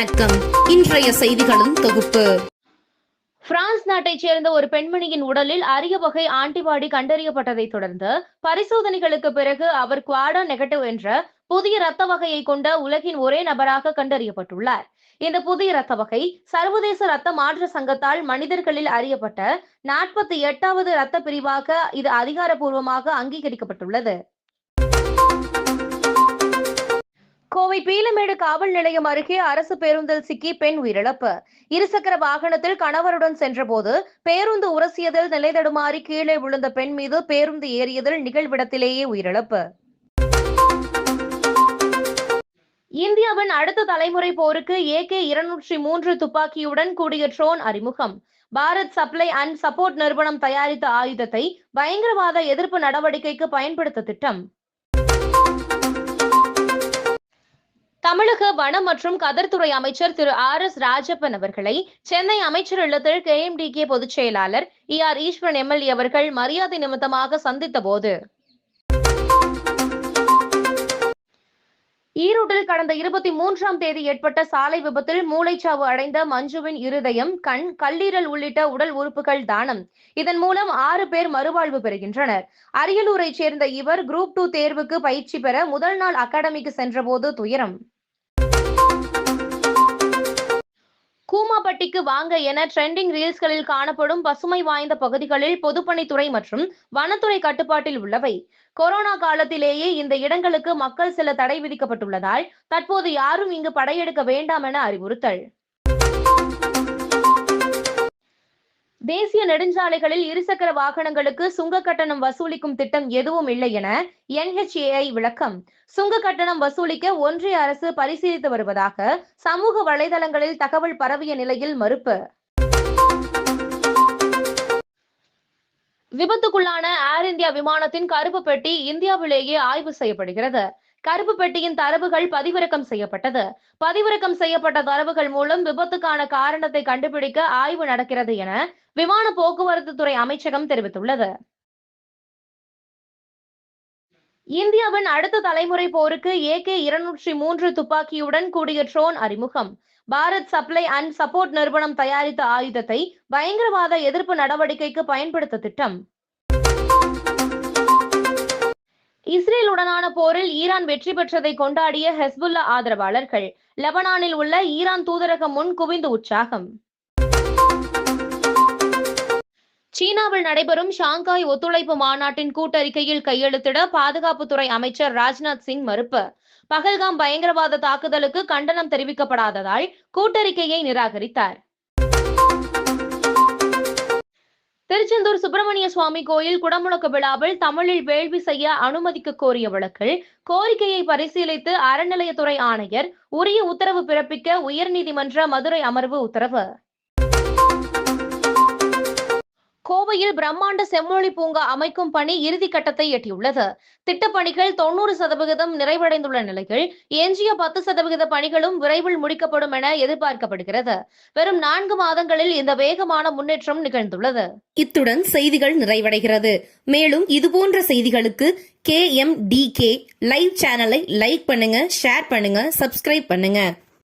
வணக்கம். இன்றைய செய்திகளும் தொகுப்பு. பிரான்ஸ் நாட்டைச் சேர்ந்த ஒரு பெண்மணியின் உடலில் அரிய வகை ஆன்டிபாடி கண்டறியப்பட்டதை தொடர்ந்து பரிசோதனைகளுக்கு பிறகு அவர் குவாடா நெகட்டிவ் என்ற புதிய இரத்த வகையை கொண்ட உலகின் ஒரே நபராக கண்டறியப்பட்டுள்ளார். இந்த புதிய இரத்த வகை சர்வதேச இரத்த மாற்று சங்கத்தால் மனிதர்களில் அறியப்பட்ட நாற்பத்தி எட்டாவது இரத்த பிரிவாக இது அதிகாரப்பூர்வமாக அங்கீகரிக்கப்பட்டுள்ளது. கோவை பீலமேடு காவல் நிலையம் அருகே அரசு பேருந்தில் சிக்கி பெண் உயிரிழப்பு. இருசக்கர வாகனத்தில் கணவருடன் சென்றபோது பேருந்து உரசியதில் நிலை தடுமாறி கீழே விழுந்த பெண் மீது பேருந்து ஏறியதில் நிகழ்விடத்திலேயே உயிரிழப்பு. இந்தியாவின் அடுத்த தலைமுறை போருக்கு ஏகே இருநூற்றி மூன்று துப்பாக்கியுடன் கூடிய ட்ரோன் அறிமுகம். பாரத் சப்ளை அண்ட் சப்போர்ட் நிறுவனம் தயாரித்த ஆயுதத்தை பயங்கரவாத எதிர்ப்பு நடவடிக்கைக்கு பயன்படுத்த திட்டம். தமிழக வன மற்றும் கதர்துறை அமைச்சர் திரு ஆர் எஸ் ராஜப்பன் அவர்களை சென்னை அமைச்சர் இல்லத்தில் கேஎம்டிகே பொதுச் செயலாளர் இ ஆர் ஈஸ்வரன் எம்எல்ஏ அவர்கள் மரியாதை நிமித்தமாக சந்தித்த போது. ஈரோட்டில் கடந்த இருபத்தி மூன்றாம் தேதி ஏற்பட்ட சாலை விபத்தில் மூளைச்சாவு அடைந்த மஞ்சுவின் இருதயம் கண் கல்லீரல் உள்ளிட்ட உடல் உறுப்புகள் தானம். இதன் மூலம் ஆறு பேர் மறுவாழ்வு பெறுகின்றனர். அரியலூரைச் சேர்ந்த இவர் குரூப் டூ தேர்வுக்கு பயிற்சி பெற முதல் நாள் அகாடமிக்கு சென்றபோது துயரம். கூமாப்பட்டிக்கு வாங்க என ட்ரெண்டிங் ரீல்ஸ்களில் காணப்படும் பசுமை வாய்ந்த பகுதிகளில் பொதுப்பணித்துறை மற்றும் வனத்துறை கட்டுப்பாட்டில் உள்ளவை. கொரோனா காலத்திலேயே இந்த இடங்களுக்கு மக்கள் செல்ல தடை விதிக்கப்பட்டுள்ளதால் தற்போது யாரும் இங்கு படையெடுக்க வேண்டாம் என அறிவுறுத்தல். தேசிய நெடுஞ்சாலைகளில் இருசக்கர வாகனங்களுக்கு சுங்க கட்டணம் வசூலிக்கும் திட்டம் எதுவும் இல்லை என என்ஹெச்ஏஐ விளக்கம். சுங்க கட்டணம் வசூலிக்க ஒன்றிய அரசு பரிசீலித்து வருவதாக சமூக வலைதளங்களில் தகவல் பரவிய நிலையில் மறுப்பு. விபத்துக்குள்ளான ஏர் இந்தியா விமானத்தின் கருப்பு பெட்டி இந்தியாவிலேயே ஆய்வு செய்யப்படுகிறது. கருப்பு பெட்டியின் தரவுகள் பதிவிறக்கம் செய்யப்பட்டது. பதிவிறக்கம் செய்யப்பட்ட தரவுகள் மூலம் விபத்துக்கான காரணத்தை கண்டுபிடிக்க ஆய்வு நடக்கிறது என விமான போக்குவரத்து துறை அமைச்சகம் தெரிவித்துள்ளது. இந்தியாவின் அடுத்த தலைமுறை போருக்கு ஏகே இருநூற்றி மூன்று துப்பாக்கியுடன் கூடிய ட்ரோன் அறிமுகம். பாரத் சப்ளை அண்ட் சப்போர்ட் நிறுவனம் தயாரித்த ஆயுதத்தை பயங்கரவாத எதிர்ப்பு நடவடிக்கைக்கு பயன்படுத்த திட்டம். இஸ்ரேலுடனான போரில் ஈரான் வெற்றி பெற்றதை கொண்டாடிய ஹெஸ்புல்லா ஆதரவாளர்கள் லெபனானில் உள்ள ஈரான் தூதரகம் முன் குவிந்து உற்சாகம். சீனாவில் நடைபெறும் ஷாங்காய் ஒத்துழைப்பு மாநாட்டின் கூட்டறிக்கையில் கையெழுத்திட பாதுகாப்புத்துறை அமைச்சர் ராஜ்நாத் சிங் மறுப்பு. பகல்காம் பயங்கரவாத தாக்குதலுக்கு கண்டனம் தெரிவிக்கப்படாததால் கூட்டறிக்கையை நிராகரித்தார். திருச்செந்தூர் சுப்பிரமணிய சுவாமி கோயில் குடமுழக்கு விழாவில் தமிழில் வேள்வி செய்ய அனுமதிக்க கோரிய வழக்கில் கோரிக்கையை பரிசீலித்து அறநிலையத்துறை ஆணையர் உரிய உத்தரவு பிறப்பிக்க உயர்நீதிமன்ற மதுரை அமர்வு உத்தரவு. கோவையில் பிரம்மாண்ட செம்மொழி பூங்கா அமைக்கும் பணி இறுதிக்கட்டத்தை எட்டியுள்ளது. திட்டப்பணிகள் தொண்ணூறு சதவிகிதம் நிறைவடைந்துள்ள நிலையில் எஞ்சிய பத்து சதவிகித பணிகளும் விரைவில் முடிக்கப்படும் என எதிர்பார்க்கப்படுகிறது. வெறும் நான்கு மாதங்களில் இந்த வேகமான முன்னேற்றம் நிகழ்ந்துள்ளது. இத்துடன் செய்திகள் நிறைவடைகிறது. மேலும் இதுபோன்ற செய்திகளுக்கு K M D K live சேனலை லைக் பண்ணுங்க ஷேர் பண்ணுங்க சப்ஸ்கிரைப் பண்ணுங்க.